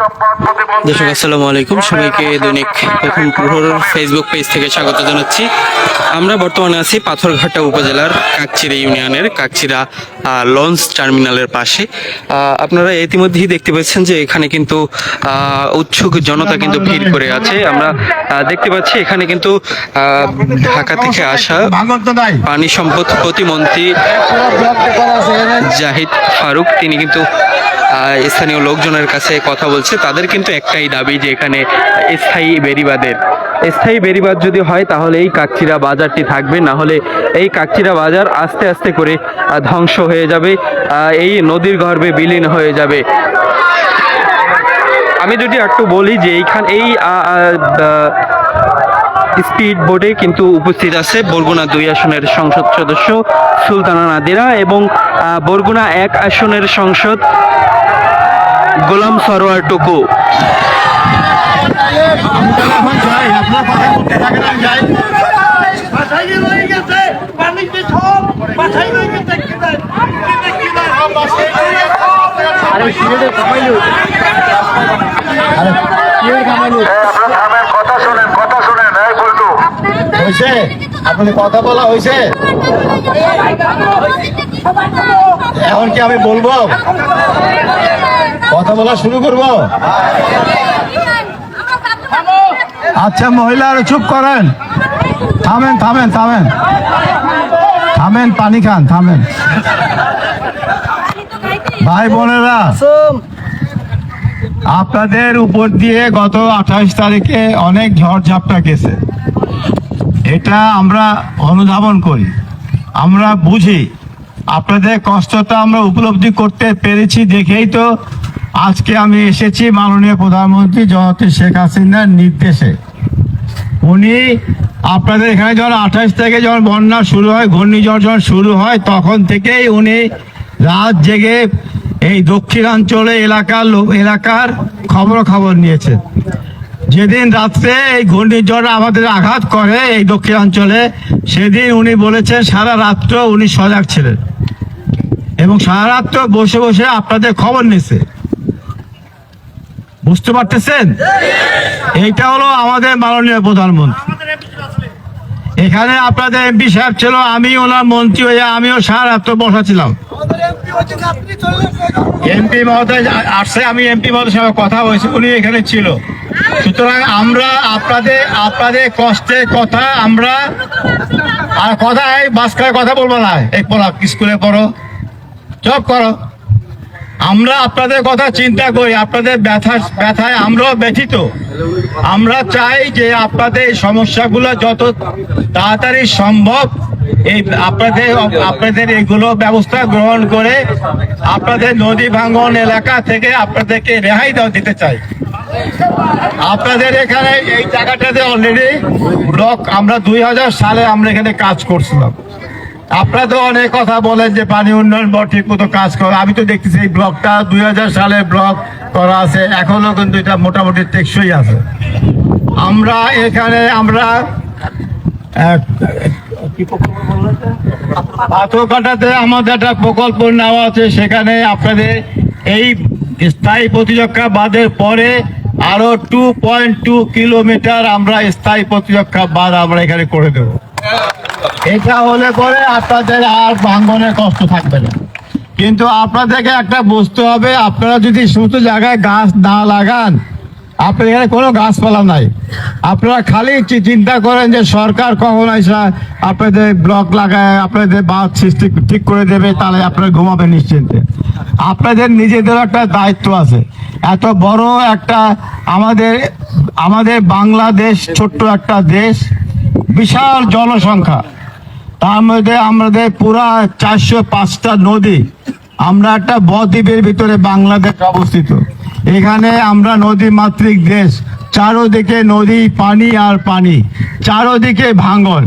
দর্শক, আসসালামু আলাইকুম। সবাইকে দৈনিক প্রথম প্রহর ফেসবুক পেজ থেকে স্বাগত জানাচ্ছি। আমরা বর্তমানে আছি পাথরঘাটা উপজেলার কাকচিরা ইউনিয়নের কাকচিরা লঞ্চ টার্মিনালের পাশে। আপনারা ইতিমধ্যেই দেখতে পাচ্ছেন যে এখানে কিন্তু উৎসুক জনতা কিন্তু ভিড় করে আছে। আমরা দেখতে পাচ্ছি এখানে কিন্তু ঢাকা থেকে আসা পানি সম্পদ প্রতিমন্ত্রী জাহিদ ফারুক, তিনি কিন্তু স্থানীয় লোকজনের কাছে কথা বলছে। তাদের কিন্তু একটাই দাবি যে এখানে স্থায়ী বেরিবাদের স্থায়ী বেরিবাদ যদি হয় তাহলে এই কাকচিরা বাজারটি থাকবে। না হলে এই কাকচিরা বাজার আস্তে আস্তে করে ধ্বংস হয়ে যাবে এই নদীর গর্ভে বিলীন হয়ে যাবে। আমি যদি একটু বলি যে এইখান, এই স্পিড বোর্ডে কিন্তু উপস্থিত আছে বরগুনা দুই আসনের সংসদ সদস্য সুলতানা নাদিরা এবং বরগুনা এক আসনের সংসদ গোলাম সরোয়ার টুকু। কথা শোনেন কথা শোনেন এই বলটু হয়েছে আপনি কথা বলা হয়েছে এখন কি আমি বলব? কথা বলা শুরু করব? আচ্ছা মহিলারা চুপ করেন। থামেন থামেন থামেন। থামেন, পানি খান, থামেন। ভাই বোনেরা, আপনাদের উপর দিয়ে গত আঠাশ তারিখে অনেক ঝড় ঝাপটা গেছে। এটা আমরা অনুধাবন করি। আমরা বুঝি। আপনাদের কষ্টটা আমরা উপলব্ধি করতে পেরেছি দেখেই তো আজকে আমি এসেছি মাননীয় প্রধানমন্ত্রী জনতি শেখ হাসিনার নির্দেশে। উনি আপনাদের এখানে যখন আঠাশ থেকে যখন বন্যা শুরু হয়, ঘূর্ণিঝড় যখন শুরু হয়, তখন থেকেই উনি রাত জেগে এই দক্ষিণাঞ্চলে এলাকার লোক- এলাকার খবর খবর নিয়েছেন। যেদিন রাত্রে এই ঘূর্ণিঝড় আমাদের আঘাত করে এই দক্ষিণাঞ্চলে, সেদিন উনি বলেছেন সারা রাত্র উনি সজাগ ছিলেন। এবং সারা রাত্র বসে বসে আপনাদের খবর নিছে বুঝতে পারতেছেন? এইটা হলো আমাদের মাননীয় প্রধানমন্ত্রী। এখানে আপনাদের এমপি সাহেব ছিল, আমি ওনার মন্ত্রী হয়ে আমিও সারা রাত্র বসা ছিলাম এমপি মহোদয় আসছে, আমি এমপি মহোদয়ের সঙ্গে কথা বলছি, উনি এখানে ছিল। সুতরাং আমরা আপনাদের আপনাদের কষ্টের কথা আমরা আর কথা মাঝখানে কথা বলব না। এই পড়া স্কুলে পড়ো, চপ করো। আমরা আপনাদের কথা চিন্তা করি, আপনাদের ব্যথা ব্যথায় আমরাও ব্যথিত। আমরা চাই যে আপনাদের এই সমস্যাগুলো যত তাড়াতাড়ি সম্ভব এই আপনাদের আপনাদের এগুলো ব্যবস্থা গ্রহণ করে আপনাদের নদী ভাঙ্গন এলাকা থেকে আপনাদেরকে রেহাই দেওয়া দিতে চাই। আপনাদের এখানে এই জায়গাটাতে অলরেডি ব্লক আমরা দুই হাজার সালে আমরা এখানে কাজ করছিলাম। আপনারা তো অনেক কথা বলেন যে পানি উন্নয়ন বোর্ড ঠিক মতো কাজ করে। আমি তো দেখতেছি এই ব্লকটা দুই হাজার সালে ব্লক করা আছে এখনও কিন্তু এটা মোটামুটি টেকসই আছে। আমরা এখানে আমরা এক, পাথরঘাটাতে আমাদের একটা প্রকল্প নেওয়া আছে সেখানে আপনাদের এই স্থায়ী প্রতিরক্ষা বাঁধের পরে আরও টু পয়েন্ট টু কিলোমিটার আমরা স্থায়ী প্রতিরক্ষা বাঁধ আমরা এখানে করে দেবো। এটা হলে পরে আপনাদের আর ভাঙ্গনের কষ্ট থাকবে না। কিন্তু আপনাদেরকে একটা বুঝতে হবে, আপনারা যদি সমস্ত জায়গায় গাছ না লাগান, আপনাদের এখানে কোনো গাছপালা নাই। আপনারা খালি চিন্তা করেন যে সরকার কখন আসা আপনাদের ব্লক লাগায়, আপনাদের বাঁধ সৃষ্টি ঠিক করে দেবে, তাহলে আপনারা ঘুমাবেন নিশ্চিন্তে। আপনাদের নিজেদের একটা দায়িত্ব আছে। এত বড় একটা আমাদের আমাদের বাংলাদেশ ছোট্ট একটা দেশ বিশাল জনসংখ্যা। তার মধ্যে আমাদের পুরা চারশো পাঁচটা নদী। আমরা একটা বদ্বীপের ভিতরে বাংলাদেশ অবস্থিত। এখানে আমরা নদী মাতৃক দেশ। চারোদিকে নদী, পানি আর পানি। চারোদিকে ভাঙন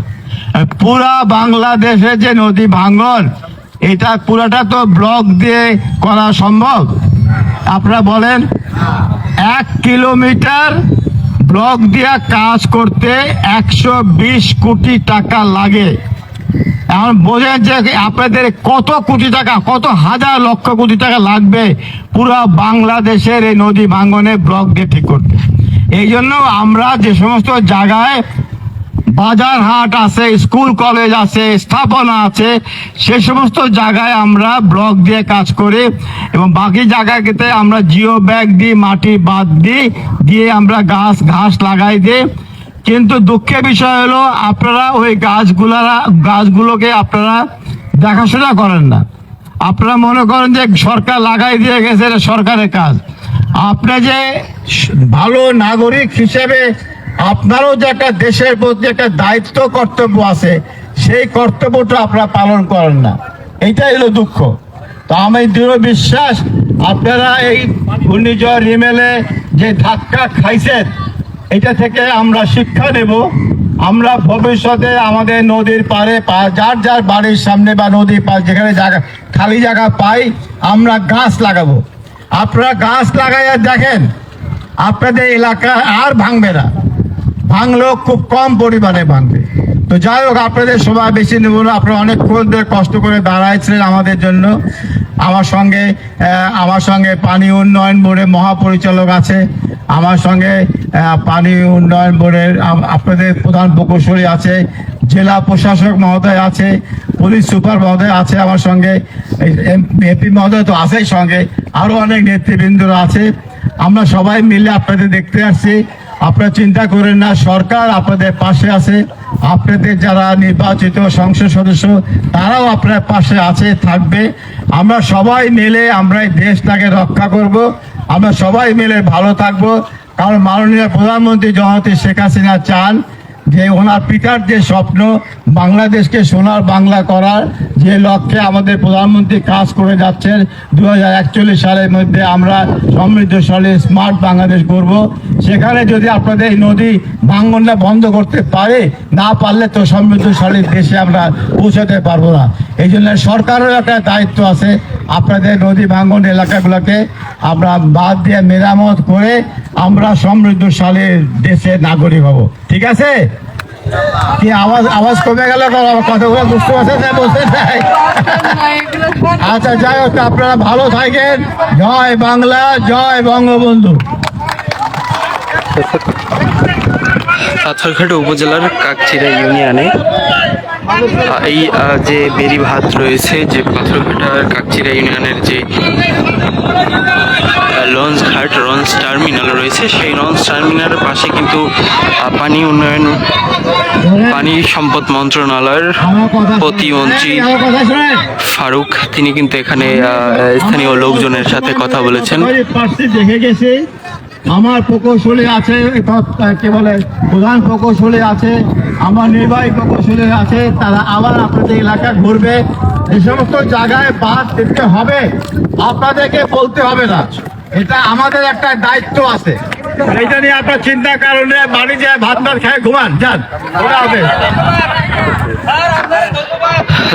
পুরা বাংলাদেশে যে নদী ভাঙন এটা পুরাটা তো ব্লক দিয়ে করা সম্ভব? আপনারা বলেন, এক কিলোমিটার ব্লক দিয়া কাজ করতে একশো বিশ কোটি টাকা লাগে। এখন বোঝেন যে আপনাদের কত কোটি টাকা, কত হাজার লক্ষ কোটি টাকা লাগবে পুরো বাংলাদেশের এই নদী ভাঙ্গনে ব্লক দিয়ে ঠিক করতে। এই জন্য আমরা যে সমস্ত জায়গায় বাজার হাট আছে, স্কুল, কলেজ আছে, স্থাপনা আছে, সে সমস্ত জায়গায় আমরা ব্লক দিয়ে কাজ করি এবং বাকি জায়গাতে আমরা জিও ব্যাগ দিই, মাটি বাদ দিই, দিয়ে আমরা গাছ, ঘাস লাগাই দিই। কিন্তু দুঃখের বিষয় হলো, আপনারা ওই গাছগুলারা গাছগুলোকে আপনারা দেখাশোনা করেন না। আপনারা মনে করেন যে সরকার লাগাই দিয়ে গেছে, এটা সরকারের কাজ। আপনি যে ভালো নাগরিক হিসেবে আপনারও যে একটা দেশের প্রতি একটা দায়িত্ব, কর্তব্য আছে, সেই কর্তব্যটা আপনারা পালন করেন না। এইটাই হলো দুঃখ। তো আমি দৃঢ় বিশ্বাস, আপনারা এই ঘূর্ণিঝড় রিমেলে যে ধাক্কা খাইছেন, এটা থেকে আমরা শিক্ষা নেব। আমরা ভবিষ্যতে আমাদের নদীর পাড়ে পা- যার যার বাড়ির সামনে বা নদীর পাশ যেখানে জায়গা, খালি জায়গা পাই, আমরা গাছ লাগাবো। আপনারা গাছ লাগাইয়া দেখেন, আপনাদের এলাকা আর ভাঙবে না। ভাঙলেও খুব কম পরিমাণে ভাঙবে। তো যাই হোক, আপনাদের সময় বেশি নেব না। আপনারা অনেকক্ষণ ধরে কষ্ট করে দাঁড়াইছিলেন আমাদের জন্য। আমার সঙ্গে আমার সঙ্গে পানি উন্নয়ন বোর্ডের মহাপরিচালক আছে। আমার সঙ্গে পানি উন্নয়ন বোর্ডের আপনাদের প্রধান প্রকৌশলী আছে। জেলা প্রশাসক মহোদয় আছে। পুলিশ সুপার মহোদয় আছে আমার সঙ্গে। এপি মহোদয় তো আছেই সঙ্গে। আরও অনেক নেতৃবৃন্দরা আছে। আমরা সবাই মিলে আপনাদের দেখতে আসছি। আপনারা চিন্তা করেন না, সরকার আপনাদের পাশে আছে। আপনাদের যারা নির্বাচিত সংসদ সদস্য, তারাও আপনার পাশে আছে, থাকবে। আমরা সবাই মিলে আমরা এই দেশটাকে রক্ষা করব। আমরা সবাই মিলে ভালো থাকব। কারণ মাননীয় প্রধানমন্ত্রী জনতি শেখ হাসিনা চান যে ওনার পিতার যে স্বপ্ন, বাংলাদেশকে সোনার বাংলা করার যে লক্ষ্যে আমাদের প্রধানমন্ত্রী কাজ করে যাচ্ছেন দু হাজার একচল্লিশ সালের মধ্যে আমরা সমৃদ্ধশালী, স্মার্ট বাংলাদেশ করব সেখানে যদি আপনাদের এই নদী ভাঙ্গনটা বন্ধ করতে পারে, না পারলে তো সমৃদ্ধশালী দেশে আমরা পৌঁছাতে পারব না। এই জন্য সরকারেরও একটা দায়িত্ব আছে। আপনাদের নদী ভাঙ্গন এলাকাগুলোকে আমরা বাদ দিয়ে মেরামত করে আমরা সমৃদ্ধশালী দেশের নাগরিক হব। ঠিক আছে? কি আওয়াজ আওয়াজ কমে গেল? কথাগুলো বুঝতে পারছেন না? বলতে নাই আচ্ছা যাই হোক, আপনারা ভালো থাকেন। জয় বাংলা, জয় বঙ্গবন্ধু। পাথরঘাটা উপজেলার কাকচিরা ইউনিয়নে এই যে বেরিভাত রয়েছে, যে পাথরঘাটার কাকচিরা ইউনিয়নের যে লঞ্চ ঘাট লঞ্চ টার্মিনাল রয়েছে। সেই লঞ্চ টার্মিনালের পাশে কিন্তু পানি উন্নয়ন, পানি সম্পদ মন্ত্রণালয়ের প্রতিমন্ত্রী ফারুক, তিনি কিন্তু এখানে স্থানীয় লোকজনের সাথে কথা বলেছেন। আমার প্রকৌশলী আছে কি বলে, প্রধান প্রকৌশলী আছে, আমার নির্বাহী প্রকৌশলী আছে, তারা আবার আপনাদের এলাকা ঘুরবে। এই সমস্ত জায়গায় বাদ দিতে হবে, আপনাদেরকে বলতে হবে না। এটা আমাদের একটা দায়িত্ব আছে। এইটা নিয়ে আপনার চিন্তার কারণে বাড়ি যায় ভাত ভাত খায়, ঘুমান, যান হবে।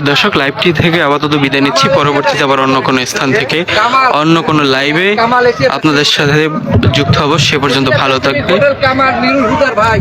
দর্শক লাইভটি থেকে আপাতত বিদায় নিচ্ছি। পরবর্তীতে আবার অন্য কোনো স্থান থেকে, অন্য কোনো লাইভে আপনাদের সাথে যুক্ত হব। সে পর্যন্ত ভালো থাকবে ভাই